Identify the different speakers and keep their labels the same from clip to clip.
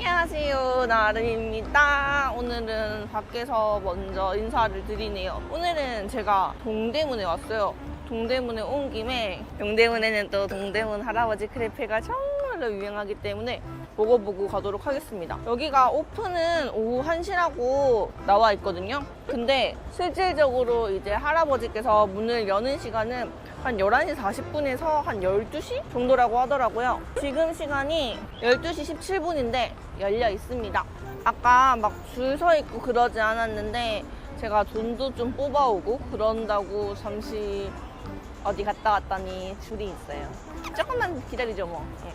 Speaker 1: 안녕하세요 나름입니다. 오늘은 밖에서 먼저 인사를 드리네요. 오늘은 제가 동대문에 왔어요. 동대문에 온 김에 동대문에는 또 동대문 할아버지 크레페가 정말로 유명하기 때문에 먹어보고 가도록 하겠습니다 여기가 오픈은 오후 1시라고 나와 있거든요 근데 실질적으로 이제 할아버지께서 문을 여는 시간은 한 11시 40분에서 한 12시 정도라고 하더라고요. 지금 시간이 12시 17분인데 열려 있습니다. 아까 막 줄 서 있고 그러지 않았는데 제가 돈도 좀 뽑아오고 그런다고 잠시 어디 갔다 왔더니 줄이 있어요. 조금만 기다리죠 뭐. 예.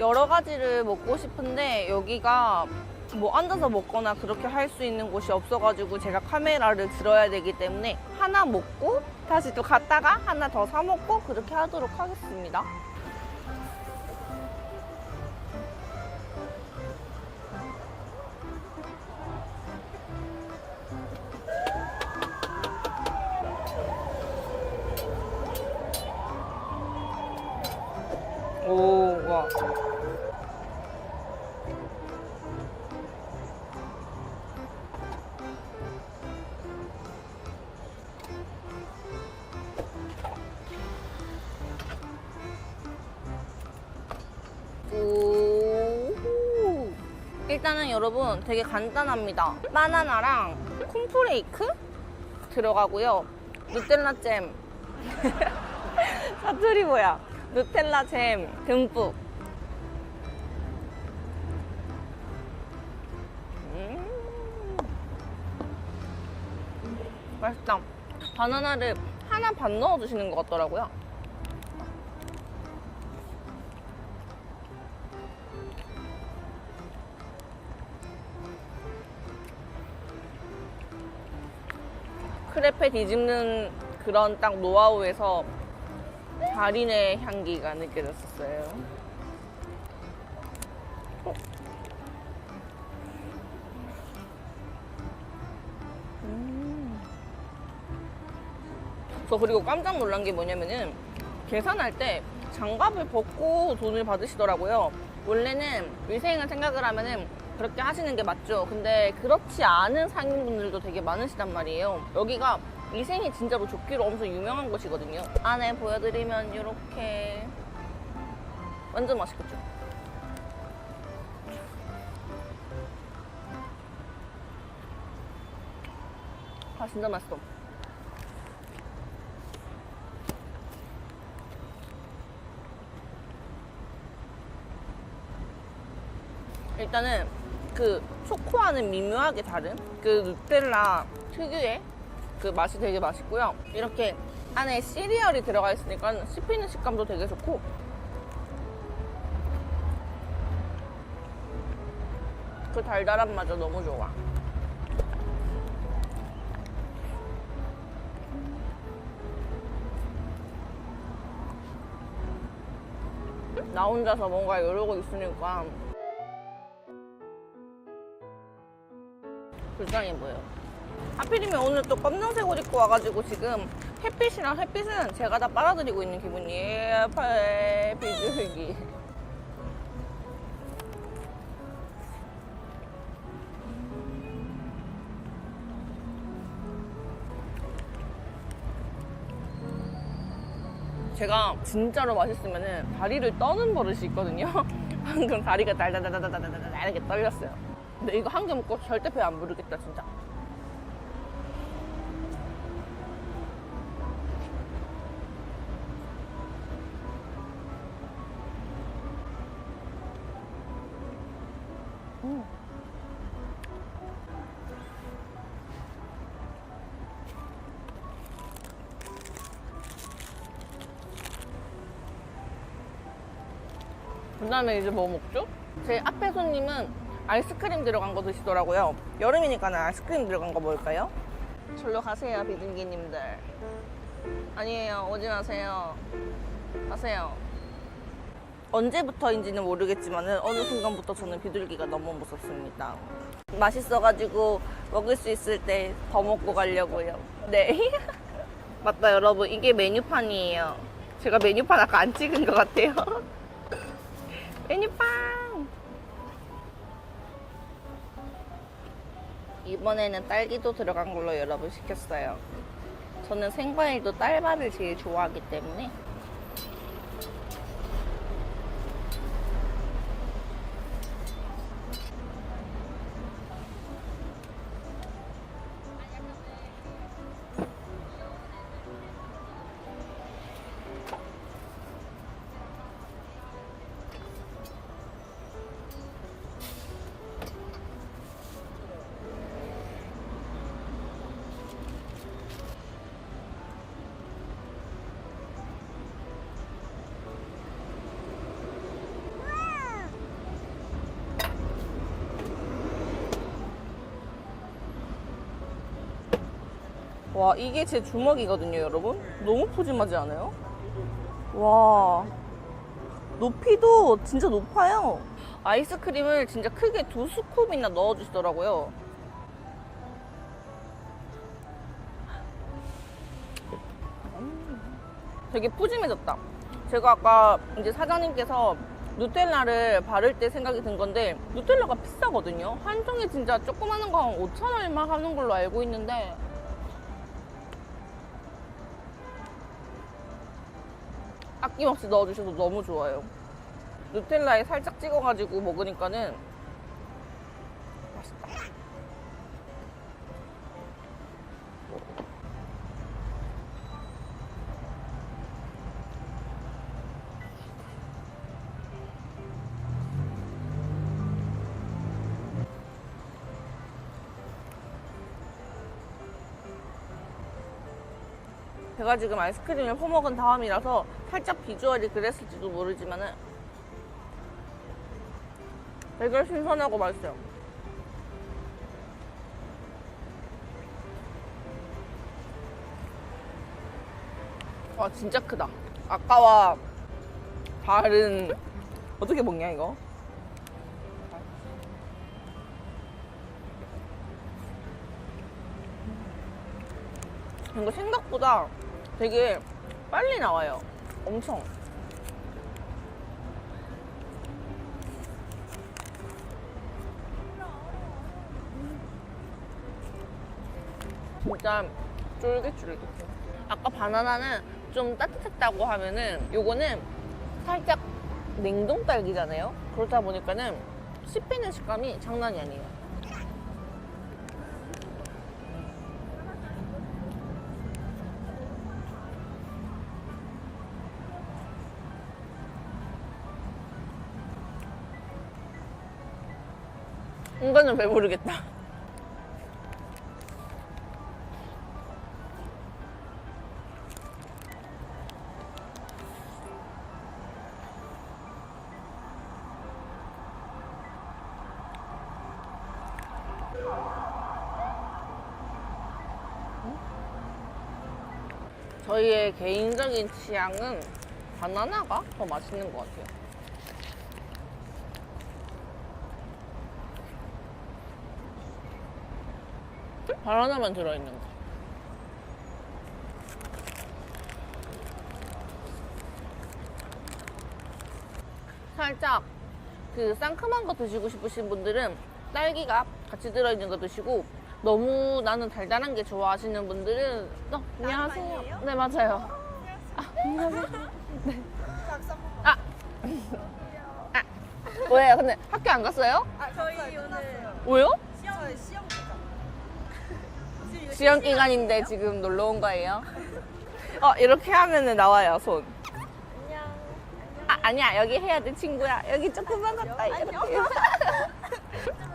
Speaker 1: 여러 가지를 먹고 싶은데 여기가 뭐 앉아서 먹거나 그렇게 할 수 있는 곳이 없어가지고 제가 카메라를 들어야 되기 때문에 하나 먹고 다시 또 갔다가 하나 더 사 먹고 그렇게 하도록 하겠습니다. 일단은 여러분 되게 간단합니다. 바나나랑 콘프레이크 들어가고요. 누텔라 잼. 사투리 뭐야? 누텔라 잼 듬뿍. 음. 맛있다. 바나나를 하나 반 넣어주시는 것 같더라고요. 크레페 뒤집는 그런 딱 노하우에서 달인의 향기가 느껴졌었어요. 어? 음. 저 그리고 깜짝 놀란 게 뭐냐면은 계산할 때 장갑을 벗고 돈을 받으시더라고요. 원래는 위생을 생각을 하면은 그렇게 하시는 게 맞죠. 근데 그렇지 않은 상인분들도 되게 많으시단 말이에요. 여기가 위생이 진짜로 좋기로 엄청 유명한 곳이거든요. 안에 보여드리면 이렇게 완전 맛있겠죠. 아 진짜 맛있어. 일단은 그 초코와는 미묘하게 다른 그 누텔라 특유의 그 맛이 되게 맛있고요. 이렇게 안에 시리얼이 들어가 있으니까 씹히는 식감도 되게 좋고 그 달달한 맛도 너무 좋아. 나 혼자서 뭔가 이러고 있으니까 불쌍해 보여. 하필이면 오늘 또 검정색 옷 입고 와가지고 지금 햇빛이랑 햇빛은 제가 다 빨아들이고 있는 기분이에요. 팔 비둘기. 제가 진짜로 맛있으면은 다리를 떠는 버릇이 있거든요. 방금 다리가 달달달달달달달 이렇게 떨렸어요. 근데 이거 한 개 먹고 절대 배 안 부르겠다 진짜. 음. 그 다음에 이제 뭐 먹죠? 제 앞에 손님은 아이스크림 들어간 거 드시더라고요. 여름이니까 아이스크림 들어간 거 뭘까요? 절로 가세요, 비둘기님들. 아니에요, 오지 마세요. 가세요. 언제부터인지는 모르겠지만 어느 순간부터 저는 비둘기가 너무 무섭습니다. 맛있어가지고 먹을 수 있을 때 더 먹고 가려고요. 네. 맞다, 여러분. 이게 메뉴판이에요. 제가 메뉴판 아까 안 찍은 것 같아요. 메뉴판! 이번에는 딸기도 들어간 걸로 여러분 시켰어요. 저는 생과일도 딸맛을 제일 좋아하기 때문에 와 이게 제 주먹이거든요 여러분. 너무 푸짐하지 않아요? 와. 높이도 진짜 높아요. 아이스크림을 진짜 크게 두 스쿱이나 넣어주시더라고요. 음, 되게 푸짐해졌다. 제가 아까 이제 사장님께서 누텔라를 바를 때 생각이 든 건데 누텔라가 비싸거든요. 한 통에 진짜 조그마한 거 한 5천 원만 하는 걸로 알고 있는데 아낌없이 넣어주셔서 너무 좋아요. 누텔라에 살짝 찍어가지고 먹으니까는 제가 지금 아이스크림을 퍼먹은 다음이라서 살짝 비주얼이 그랬을지도 모르지만은 되게 신선하고 맛있어요. 와 진짜 크다. 아까와 다른 어떻게 먹냐 이거? 이거 생각보다 되게 빨리 나와요. 엄청. 진짜 쫄깃쫄깃해. 아까 바나나는 좀 따뜻했다고 하면은 요거는 살짝 냉동 딸기잖아요. 그렇다 보니까는 씹히는 식감이 장난이 아니에요. 이거는 배부르겠다. 저희의 개인적인 취향은 바나나가 더 맛있는 것 같아요. 바나나만 들어있는 거. 살짝 그 상큼한 거 드시고 싶으신 분들은 딸기가 같이 들어있는 거 드시고 너무 나는 달달한 게 좋아하시는 분들은 어, 안녕하세요. 네 맞아요. 아, 안녕하세요. 네. 아, 아, 뭐예요? 근데 학교 안 갔어요?
Speaker 2: 아, 저희 오늘
Speaker 1: 왜요?
Speaker 2: 시험 시험
Speaker 1: 시험 기간인데 지금 놀러 온 거예요? 어 이렇게 하면은 나와요 손.
Speaker 2: 안녕.
Speaker 1: 아 아니야 여기 해야 돼 친구야 여기 조금만 가까이 이렇게.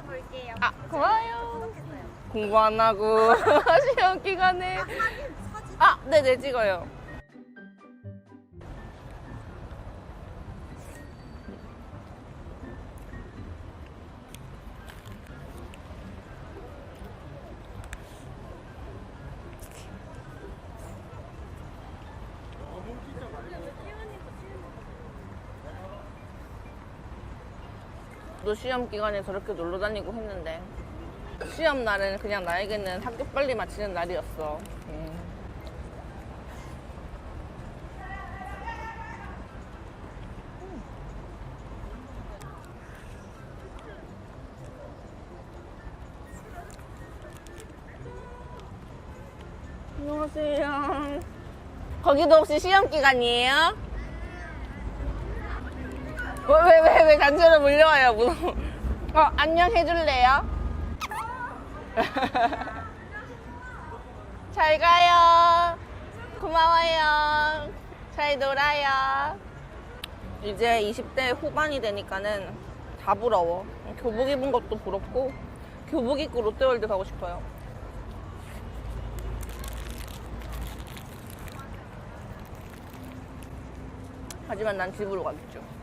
Speaker 2: 볼게요.
Speaker 1: 아 고마워요.
Speaker 2: 구독했어요.
Speaker 1: 공부 안 하고 시험 기간에.
Speaker 2: 사진 사진.
Speaker 1: 아 네네 찍어요. 저도 시험 기간에 저렇게 놀러 다니고 했는데 시험 날은 그냥 나에게는 학교 빨리 마치는 날이었어 음. 안녕하세요 거기도 혹시 시험 기간이에요? 왜, 왜, 왜, 왜 단체로 몰려와요, 뭐. 어, 안녕 해줄래요? 잘 가요. 고마워요. 잘 놀아요. 이제 20대 후반이 되니까는 다 부러워. 교복 입은 것도 부럽고, 교복 입고 롯데월드 가고 싶어요. 하지만 난 집으로 가겠죠.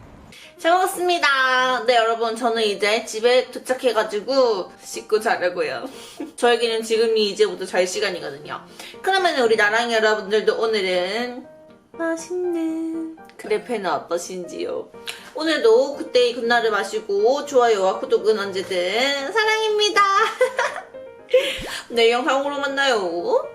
Speaker 1: 잘 먹었습니다. 네, 여러분, 저는 이제 집에 도착해가지고 씻고 자려고요. 저에게는 지금이 이제부터 잘 시간이거든요. 그러면 우리 나랑 여러분들도 오늘은 맛있는 크레페는 어떠신지요? 오늘도 그때의 굿날을 마시고 좋아요와 구독은 언제든 사랑입니다. 내일 영상으로 만나요.